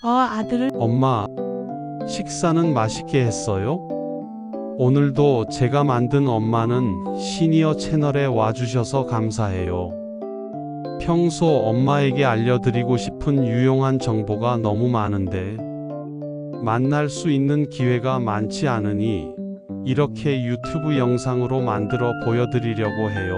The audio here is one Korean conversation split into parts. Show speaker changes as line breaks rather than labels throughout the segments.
어, 아들을
엄마, 식사는 맛있게 했어요? 오늘도 제가 만든 엄마는 시니어 채널에 와주셔서 감사해요. 평소 엄마에게 알려드리고 싶은 유용한 정보가 너무 많은데, 만날 수 있는 기회가 많지 않으니, 이렇게 유튜브 영상으로 만들어 보여드리려고 해요.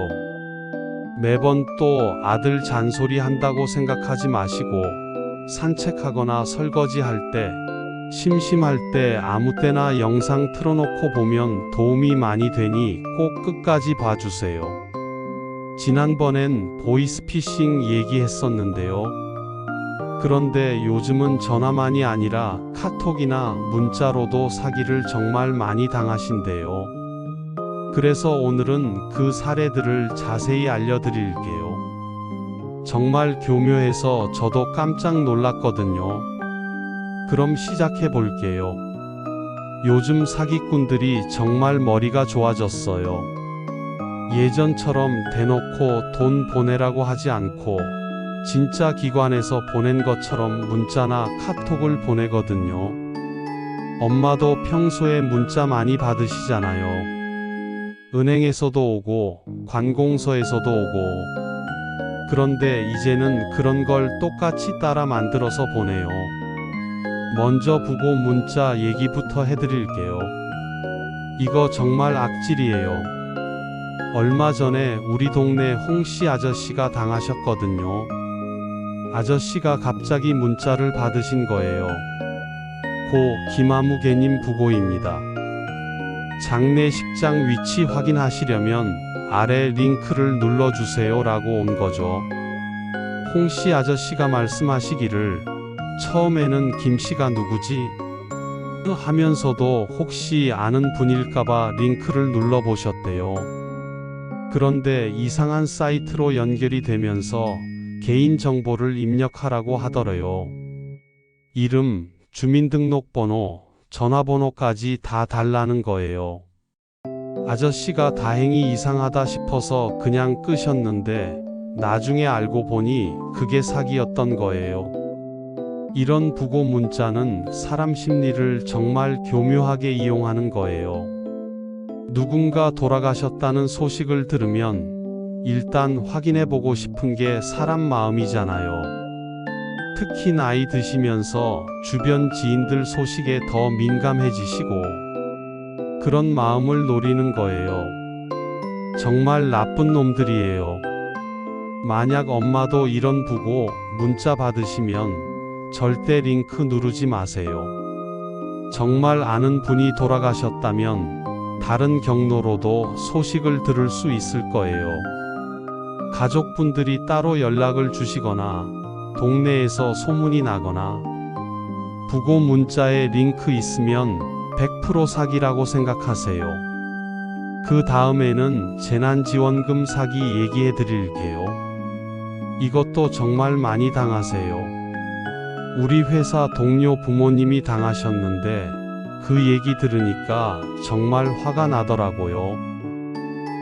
매번 또 아들 잔소리 한다고 생각하지 마시고, 산책하거나 설거지할 때, 심심할 때 아무 때나 영상 틀어놓고 보면 도움이 많이 되니 꼭 끝까지 봐주세요. 지난번엔 보이스피싱 얘기했었는데요. 그런데 요즘은 전화만이 아니라 카톡이나 문자로도 사기를 정말 많이 당하신대요. 그래서 오늘은 그 사례들을 자세히 알려드릴게요. 정말 교묘해서 저도 깜짝 놀랐거든요. 그럼 시작해 볼게요. 요즘 사기꾼들이 정말 머리가 좋아졌어요. 예전처럼 대놓고 돈 보내라고 하지 않고 진짜 기관에서 보낸 것처럼 문자나 카톡을 보내거든요. 엄마도 평소에 문자 많이 받으시잖아요. 은행에서도 오고 관공서에서도 오고 그런데 이제는 그런 걸 똑같이 따라 만들어서 보내요. 먼저 부고 문자 얘기부터 해드릴게요. 이거 정말 악질이에요. 얼마 전에 우리 동네 홍씨 아저씨가 당하셨거든요. 아저씨가 갑자기 문자를 받으신 거예요. 고 김아무개님 부고입니다. 장례식장 위치 확인하시려면 아래 링크를 눌러주세요 라고 온 거죠. 홍씨 아저씨가 말씀하시기를 처음에는 김씨가 누구지? 하면서도 혹시 아는 분일까봐 링크를 눌러보셨대요. 그런데 이상한 사이트로 연결이 되면서 개인 정보를 입력하라고 하더래요. 이름, 주민등록번호, 전화번호까지 다 달라는 거예요. 아저씨가 다행히 이상하다 싶어서 그냥 끄셨는데 나중에 알고 보니 그게 사기였던 거예요. 이런 부고 문자는 사람 심리를 정말 교묘하게 이용하는 거예요. 누군가 돌아가셨다는 소식을 들으면 일단 확인해 보고 싶은 게 사람 마음이잖아요. 특히 나이 드시면서 주변 지인들 소식에 더 민감해지시고 그런 마음을 노리는 거예요. 정말 나쁜 놈들이에요. 만약 엄마도 이런 부고 문자 받으시면 절대 링크 누르지 마세요. 정말 아는 분이 돌아가셨다면 다른 경로로도 소식을 들을 수 있을 거예요. 가족분들이 따로 연락을 주시거나 동네에서 소문이 나거나 부고 문자에 링크 있으면 100% 사기라고 생각하세요. 그 다음에는 재난지원금 사기 얘기해 드릴게요. 이것도 정말 많이 당하세요. 우리 회사 동료 부모님이 당하셨는데 그 얘기 들으니까 정말 화가 나더라고요.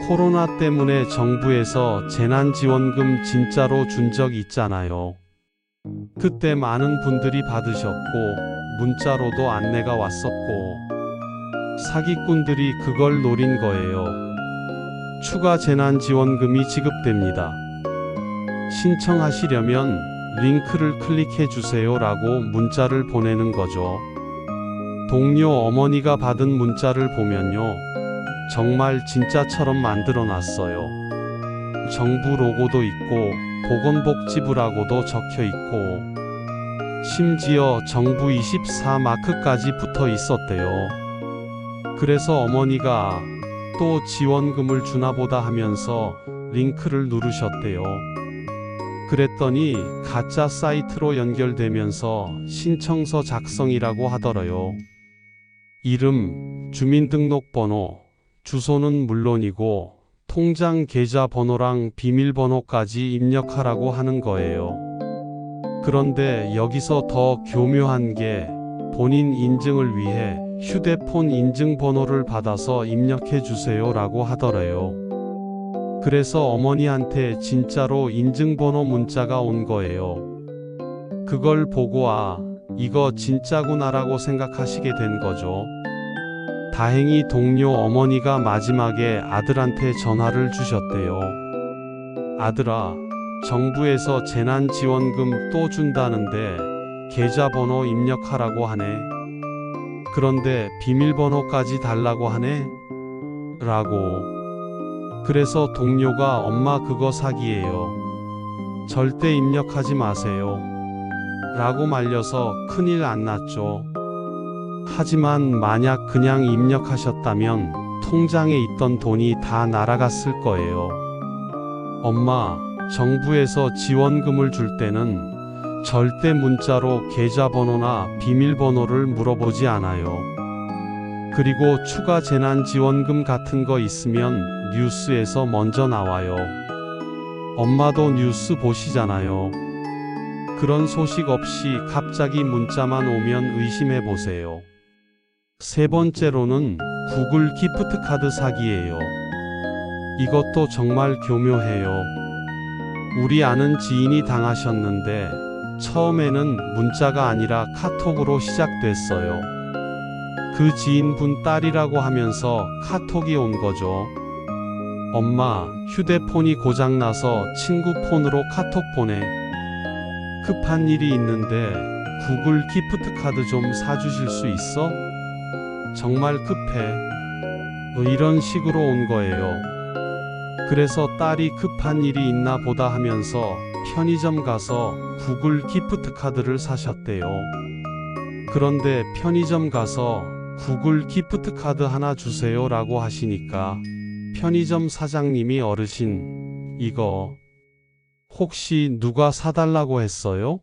코로나 때문에 정부에서 재난지원금 진짜로 준 적 있잖아요. 그때 많은 분들이 받으셨고 문자로도 안내가 왔었고 사기꾼들이 그걸 노린 거예요. 추가 재난지원금이 지급됩니다. 신청하시려면 링크를 클릭해 주세요 라고 문자를 보내는 거죠. 동료 어머니가 받은 문자를 보면요. 정말 진짜처럼 만들어 놨어요. 정부 로고도 있고 보건복지부라고도 적혀 있고 심지어 정부 24 마크까지 붙어 있었대요. 그래서 어머니가 또 지원금을 주나 보다 하면서 링크를 누르셨대요. 그랬더니 가짜 사이트로 연결되면서 신청서 작성이라고 하더래요. 이름, 주민등록번호, 주소는 물론이고 통장 계좌 번호랑 비밀번호까지 입력하라고 하는 거예요. 그런데 여기서 더 교묘한 게 본인 인증을 위해 휴대폰 인증번호를 받아서 입력해 주세요 라고 하더래요. 그래서 어머니한테 진짜로 인증번호 문자가 온 거예요. 그걸 보고 아, 이거 진짜구나라고 생각하시게 된 거죠. 다행히 동료 어머니가 마지막에 아들한테 전화를 주셨대요. 아들아, 정부에서 재난지원금 또 준다는데 계좌번호 입력하라고 하네. 그런데 비밀번호까지 달라고 하네. 라고. 그래서 동료가 엄마 그거 사기예요. 절대 입력하지 마세요. 라고 말려서 큰일 안 났죠. 하지만 만약 그냥 입력하셨다면 통장에 있던 돈이 다 날아갔을 거예요. 엄마, 정부에서 지원금을 줄 때는 절대 문자로 계좌번호나 비밀번호를 물어보지 않아요. 그리고 추가 재난지원금 같은 거 있으면 뉴스에서 먼저 나와요. 엄마도 뉴스 보시잖아요. 그런 소식 없이 갑자기 문자만 오면 의심해 보세요. 세 번째로는 구글 기프트 카드 사기예요. 이것도 정말 교묘해요. 우리 아는 지인이 당하셨는데 처음에는 문자가 아니라 카톡으로 시작됐어요. 그 지인분 딸이라고 하면서 카톡이 온 거죠. 엄마, 휴대폰이 고장나서 친구 폰으로 카톡 보내. 급한 일이 있는데 구글 기프트 카드 좀 사주실 수 있어? 정말 급해. 어, 이런 식으로 온 거예요. 그래서 딸이 급한 일이 있나 보다 하면서 편의점 가서 구글 기프트 카드를 사셨대요. 그런데 편의점 가서 구글 기프트 카드 하나 주세요 라고 하시니까 편의점 사장님이 어르신, 이거 혹시 누가 사달라고 했어요?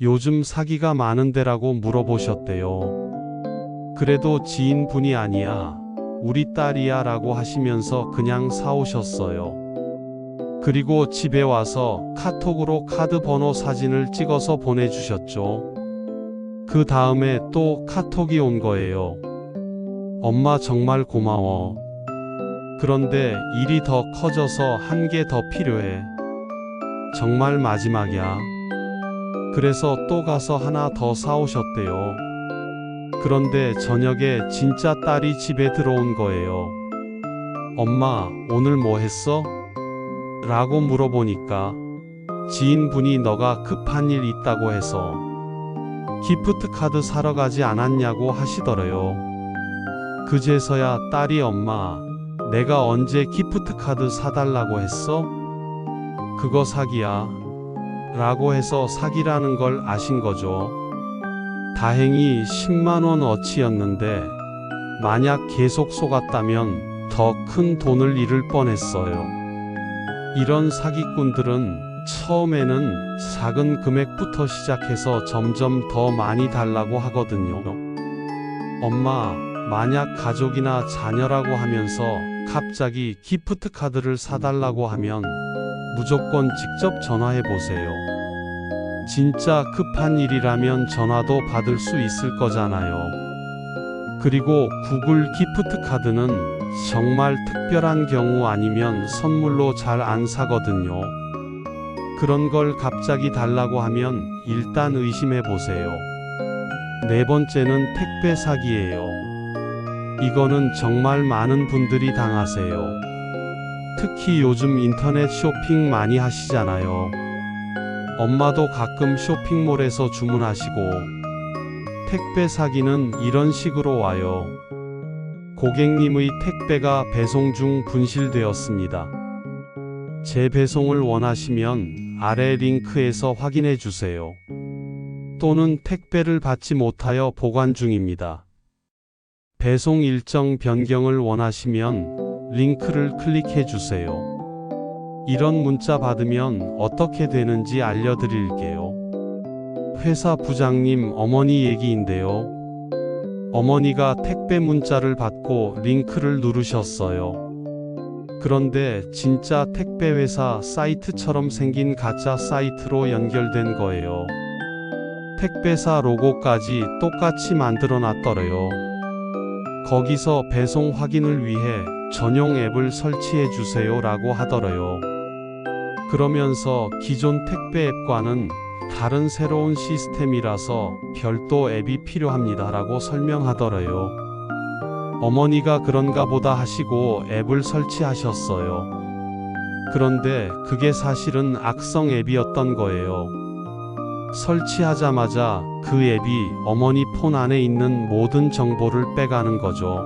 요즘 사기가 많은데라고 물어보셨대요. 그래도 지인분이 아니야. 우리 딸이야 라고 하시면서 그냥 사오셨어요. 그리고 집에 와서 카톡으로 카드 번호 사진을 찍어서 보내주셨죠. 그 다음에 또 카톡이 온 거예요. 엄마 정말 고마워. 그런데 일이 더 커져서 한 개 더 필요해. 정말 마지막이야. 그래서 또 가서 하나 더 사오셨대요. 그런데 저녁에 진짜 딸이 집에 들어온 거예요. 엄마, 오늘 뭐 했어? 라고 물어보니까 지인분이 너가 급한 일 있다고 해서 기프트 카드 사러 가지 않았냐고 하시더래요. 그제서야 딸이 엄마, 내가 언제 기프트 카드 사달라고 했어? 그거 사기야. 라고 해서 사기라는 걸 아신 거죠. 다행히 10만원 어치였는데, 만약 계속 속았다면 더 큰 돈을 잃을 뻔했어요. 이런 사기꾼들은 처음에는 작은 금액부터 시작해서 점점 더 많이 달라고 하거든요. 엄마, 만약 가족이나 자녀라고 하면서 갑자기 기프트 카드를 사달라고 하면 무조건 직접 전화해 보세요. 진짜 급한 일이라면 전화도 받을 수 있을 거잖아요. 그리고 구글 기프트 카드는 정말 특별한 경우 아니면 선물로 잘 안 사거든요. 그런 걸 갑자기 달라고 하면 일단 의심해 보세요. 네 번째는 택배 사기예요. 이거는 정말 많은 분들이 당하세요. 특히 요즘 인터넷 쇼핑 많이 하시잖아요. 엄마도 가끔 쇼핑몰에서 주문하시고, 택배 사기는 이런 식으로 와요. 고객님의 택배가 배송 중 분실되었습니다. 재배송을 원하시면 아래 링크에서 확인해 주세요. 또는 택배를 받지 못하여 보관 중입니다. 배송 일정 변경을 원하시면 링크를 클릭해 주세요. 이런 문자 받으면 어떻게 되는지 알려드릴게요. 회사 부장님 어머니 얘기인데요. 어머니가 택배 문자를 받고 링크를 누르셨어요. 그런데 진짜 택배 회사 사이트처럼 생긴 가짜 사이트로 연결된 거예요. 택배사 로고까지 똑같이 만들어 놨더래요. 거기서 배송 확인을 위해 전용 앱을 설치해 주세요 라고 하더래요. 그러면서 기존 택배 앱과는 다른 새로운 시스템이라서 별도 앱이 필요합니다 라고 설명하더래요. 어머니가 그런가 보다 하시고 앱을 설치하셨어요. 그런데 그게 사실은 악성 앱이었던 거예요. 설치하자마자 그 앱이 어머니 폰 안에 있는 모든 정보를 빼가는 거죠.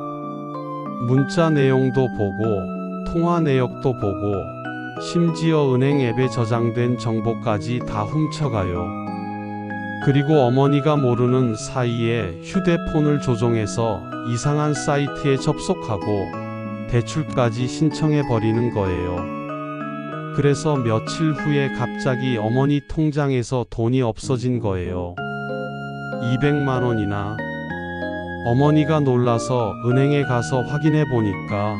문자 내용도 보고, 통화 내역도 보고, 심지어 은행 앱에 저장된 정보까지 다 훔쳐가요. 그리고 어머니가 모르는 사이에 휴대폰을 조종해서 이상한 사이트에 접속하고 대출까지 신청해 버리는 거예요. 그래서 며칠 후에 갑자기 어머니 통장에서 돈이 없어진 거예요. 200만 원이나. 어머니가 놀라서 은행에 가서 확인해 보니까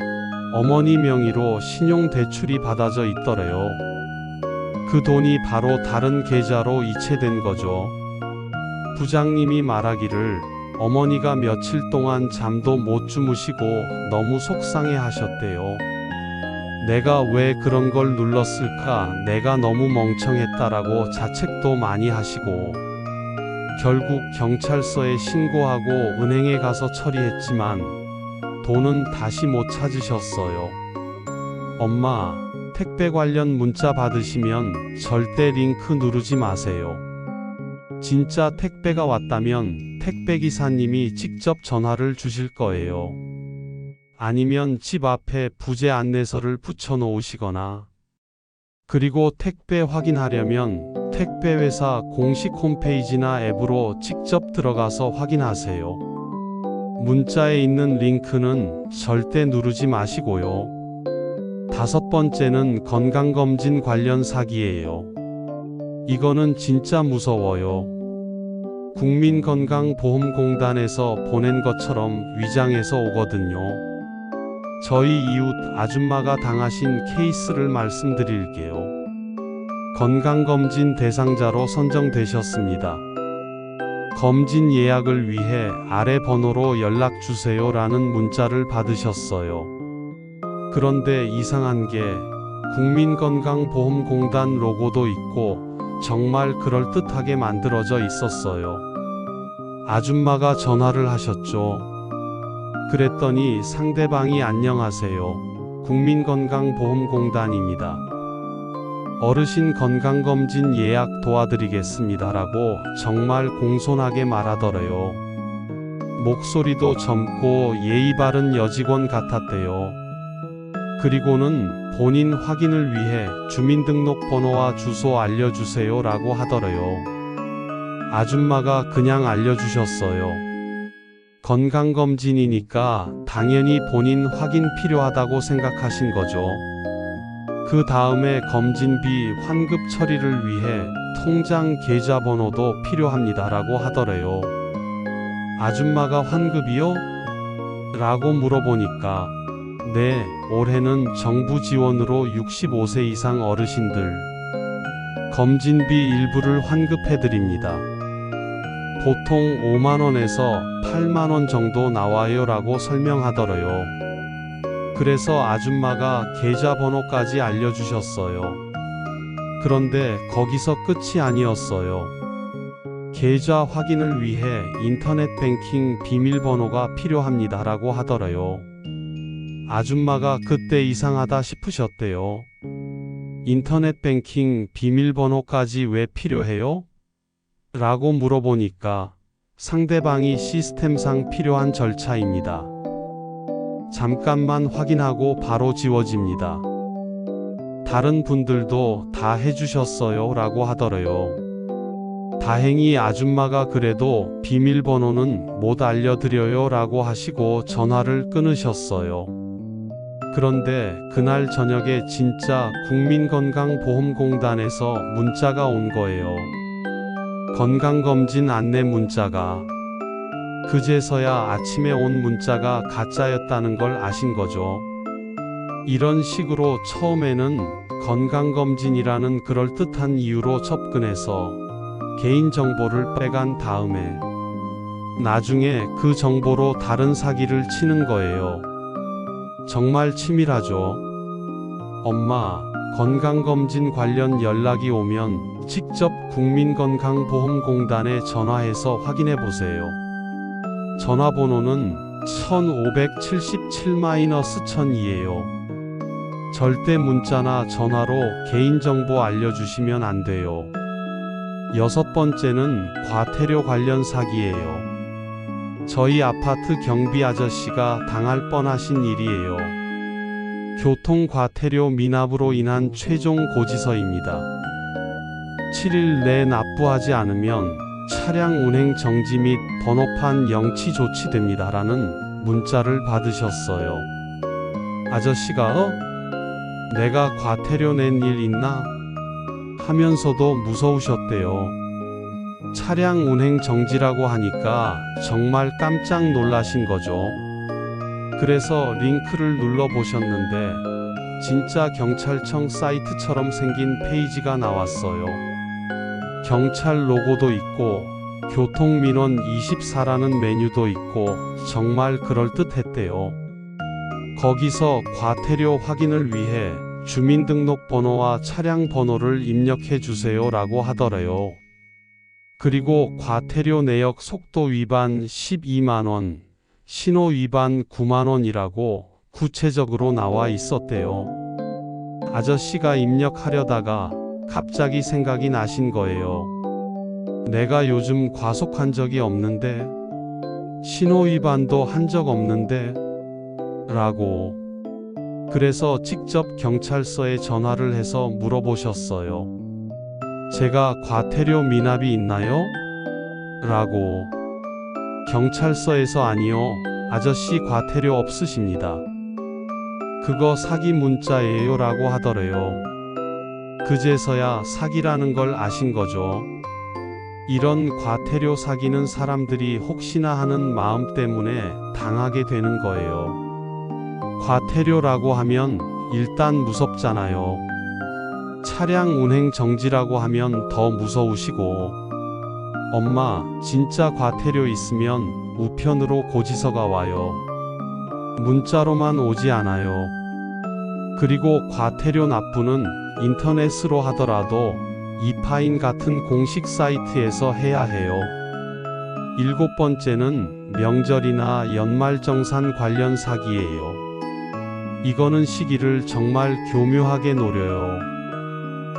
어머니 명의로 신용 대출이 받아져 있더래요. 그 돈이 바로 다른 계좌로 이체된 거죠. 부장님이 말하기를 어머니가 며칠 동안 잠도 못 주무시고 너무 속상해 하셨대요. 내가 왜 그런 걸 눌렀을까? 내가 너무 멍청했다라고 자책도 많이 하시고, 결국 경찰서에 신고하고 은행에 가서 처리했지만, 돈은 다시 못 찾으셨어요. 엄마, 택배 관련 문자 받으시면 절대 링크 누르지 마세요. 진짜 택배가 왔다면 택배 기사님이 직접 전화를 주실 거예요. 아니면 집 앞에 부재 안내서를 붙여 놓으시거나 그리고 택배 확인하려면 택배 회사 공식 홈페이지나 앱으로 직접 들어가서 확인하세요. 문자에 있는 링크는 절대 누르지 마시고요. 다섯 번째는 건강검진 관련 사기예요. 이거는 진짜 무서워요. 국민건강보험공단에서 보낸 것처럼 위장해서 오거든요. 저희 이웃 아줌마가 당하신 케이스를 말씀드릴게요. 건강검진 대상자로 선정되셨습니다. 검진 예약을 위해 아래 번호로 연락 주세요 라는 문자를 받으셨어요. 그런데 이상한 게 국민건강보험공단 로고도 있고 정말 그럴듯하게 만들어져 있었어요. 아줌마가 전화를 하셨죠. 그랬더니 상대방이 안녕하세요. 국민건강보험공단입니다. 어르신 건강검진 예약 도와드리겠습니다라고 정말 공손하게 말하더래요. 목소리도 젊고 예의 바른 여직원 같았대요. 그리고는 본인 확인을 위해 주민등록번호와 주소 알려주세요 라고 하더래요. 아줌마가 그냥 알려주셨어요. 건강검진이니까 당연히 본인 확인 필요하다고 생각하신 거죠. 그 다음에 검진비 환급 처리를 위해 통장 계좌번호도 필요합니다라고 하더래요. 아줌마가 환급이요? 라고 물어보니까 네, 올해는 정부 지원으로 65세 이상 어르신들 검진비 일부를 환급해 드립니다. 보통 5만원에서 8만원 정도 나와요 라고 설명하더래요. 그래서 아줌마가 계좌번호까지 알려주셨어요. 그런데 거기서 끝이 아니었어요. 계좌 확인을 위해 인터넷 뱅킹 비밀번호가 필요합니다 라고 하더래요. 아줌마가 그때 이상하다 싶으셨대요. 인터넷 뱅킹 비밀번호까지 왜 필요해요? 라고 물어보니까 상대방이 시스템상 필요한 절차입니다. 잠깐만 확인하고 바로 지워집니다. 다른 분들도 다 해주셨어요 라고 하더래요. 다행히 아줌마가 그래도 비밀번호는 못 알려드려요 라고 하시고 전화를 끊으셨어요. 그런데 그날 저녁에 진짜 국민건강보험공단에서 문자가 온 거예요. 건강검진 안내 문자가. 그제서야 아침에 온 문자가 가짜였다는 걸 아신 거죠. 이런 식으로 처음에는 건강검진이라는 그럴듯한 이유로 접근해서 개인정보를 빼간 다음에 나중에 그 정보로 다른 사기를 치는 거예요. 정말 치밀하죠. 엄마, 건강검진 관련 연락이 오면 직접 국민건강보험공단에 전화해서 확인해 보세요. 전화번호는 1577-1002이에요. 절대 문자나 전화로 개인정보 알려주시면 안 돼요. 여섯 번째는 과태료 관련 사기예요. 저희 아파트 경비 아저씨가 당할 뻔하신 일이에요. 교통 과태료 미납으로 인한 최종 고지서입니다. 7일 내 납부하지 않으면 차량 운행 정지 및 번호판 영치 조치됩니다라는 문자를 받으셨어요. 아저씨가 어? 내가 과태료 낸 일 있나? 하면서도 무서우셨대요. 차량 운행 정지라고 하니까 정말 깜짝 놀라신 거죠. 그래서 링크를 눌러 보셨는데 진짜 경찰청 사이트처럼 생긴 페이지가 나왔어요. 경찰 로고도 있고 교통민원 24라는 메뉴도 있고 정말 그럴듯했대요. 거기서 과태료 확인을 위해 주민등록번호와 차량 번호를 입력해 주세요 라고 하더래요. 그리고 과태료 내역 속도 위반 12만원, 신호 위반 9만원이라고 구체적으로 나와 있었대요. 아저씨가 입력하려다가 갑자기 생각이 나신 거예요. 내가 요즘 과속한 적이 없는데, 신호 위반도 한 적 없는데, 라고. 그래서 직접 경찰서에 전화를 해서 물어보셨어요. 제가 과태료 미납이 있나요? 라고. 경찰서에서 아니요. 아저씨 과태료 없으십니다. 그거 사기 문자예요. 라고 하더래요. 그제서야 사기라는 걸 아신 거죠. 이런 과태료 사기는 사람들이 혹시나 하는 마음 때문에 당하게 되는 거예요. 과태료라고 하면 일단 무섭잖아요. 차량 운행 정지라고 하면 더 무서우시고, 엄마, 진짜 과태료 있으면 우편으로 고지서가 와요. 문자로만 오지 않아요. 그리고 과태료 납부는 인터넷으로 하더라도 이파인 같은 공식 사이트에서 해야 해요. 일곱 번째는 명절이나 연말정산 관련 사기예요. 이거는 시기를 정말 교묘하게 노려요.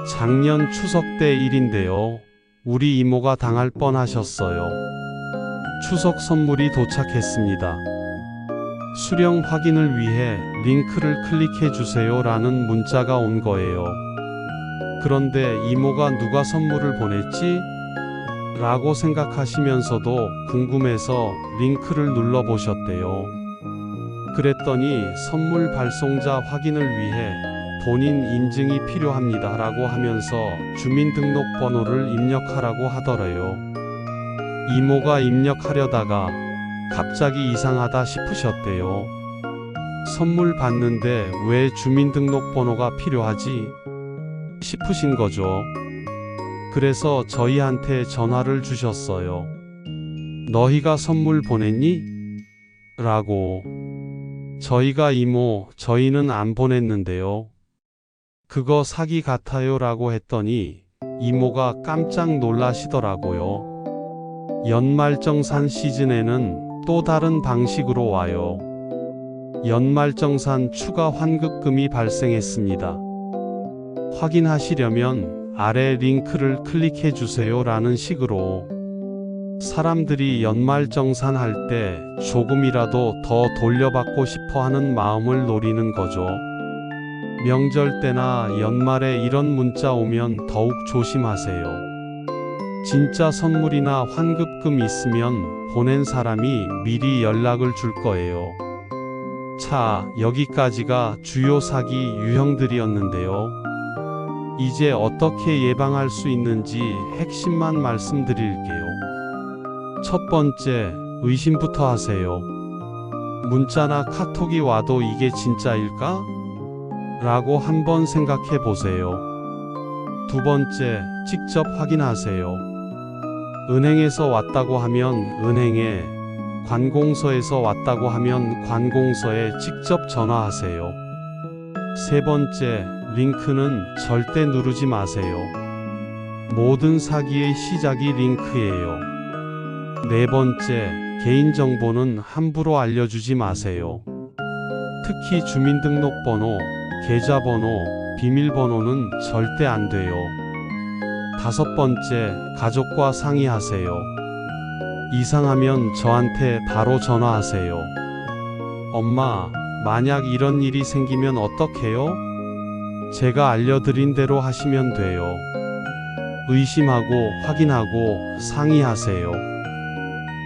작년 추석 때 일인데요. 우리 이모가 당할 뻔 하셨어요. 추석 선물이 도착했습니다. 수령 확인을 위해 링크를 클릭해 주세요 라는 문자가 온 거예요. 그런데 이모가 누가 선물을 보냈지? 라고 생각하시면서도 궁금해서 링크를 눌러 보셨대요. 그랬더니 선물 발송자 확인을 위해 본인 인증이 필요합니다 라고 하면서 주민등록번호를 입력하라고 하더래요. 이모가 입력하려다가 갑자기 이상하다 싶으셨대요. 선물 받는데 왜 주민등록번호가 필요하지? 싶으신 거죠. 그래서 저희한테 전화를 주셨어요. 너희가 선물 보냈니? 라고. 저희가 이모, 저희는 안 보냈는데요. 그거 사기 같아요 라고 했더니 이모가 깜짝 놀라시더라고요. 연말정산 시즌에는 또 다른 방식으로 와요. 연말정산 추가 환급금이 발생했습니다. 확인하시려면 아래 링크를 클릭해 주세요 라는 식으로 사람들이 연말정산 할 때 조금이라도 더 돌려받고 싶어 하는 마음을 노리는 거죠. 명절 때나 연말에 이런 문자 오면 더욱 조심하세요. 진짜 선물이나 환급금 있으면 보낸 사람이 미리 연락을 줄 거예요. 자, 여기까지가 주요 사기 유형들이었는데요. 이제 어떻게 예방할 수 있는지 핵심만 말씀드릴게요. 첫 번째, 의심부터 하세요. 문자나 카톡이 와도 이게 진짜일까? 라고 한번 생각해 보세요. 두 번째, 직접 확인하세요. 은행에서 왔다고 하면 은행에, 관공서에서 왔다고 하면 관공서에 직접 전화하세요. 세 번째, 링크는 절대 누르지 마세요. 모든 사기의 시작이 링크예요. 네 번째, 개인정보는 함부로 알려주지 마세요. 특히 주민등록번호, 계좌번호, 비밀번호는 절대 안 돼요. 다섯 번째, 가족과 상의하세요. 이상하면 저한테 바로 전화하세요. 엄마, 만약 이런 일이 생기면 어떡해요? 제가 알려드린 대로 하시면 돼요. 의심하고 확인하고 상의하세요.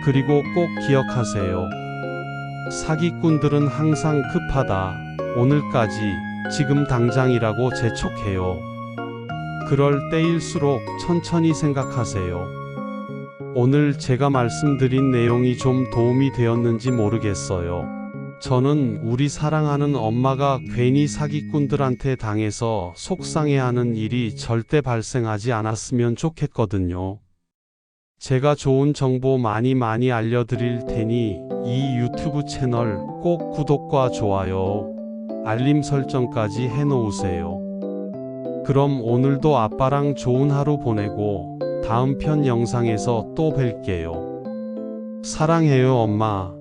그리고 꼭 기억하세요. 사기꾼들은 항상 급하다. 오늘까지, 지금 당장이라고 재촉해요. 그럴 때일수록 천천히 생각하세요. 오늘 제가 말씀드린 내용이 좀 도움이 되었는지 모르겠어요. 저는 우리 사랑하는 엄마가 괜히 사기꾼들한테 당해서 속상해하는 일이 절대 발생하지 않았으면 좋겠거든요. 제가 좋은 정보 많이 많이 알려드릴 테니 이 유튜브 채널 꼭 구독과 좋아요, 알림 설정까지 해놓으세요. 그럼 오늘도 아빠랑 좋은 하루 보내고 다음 편 영상에서 또 뵐게요. 사랑해요, 엄마.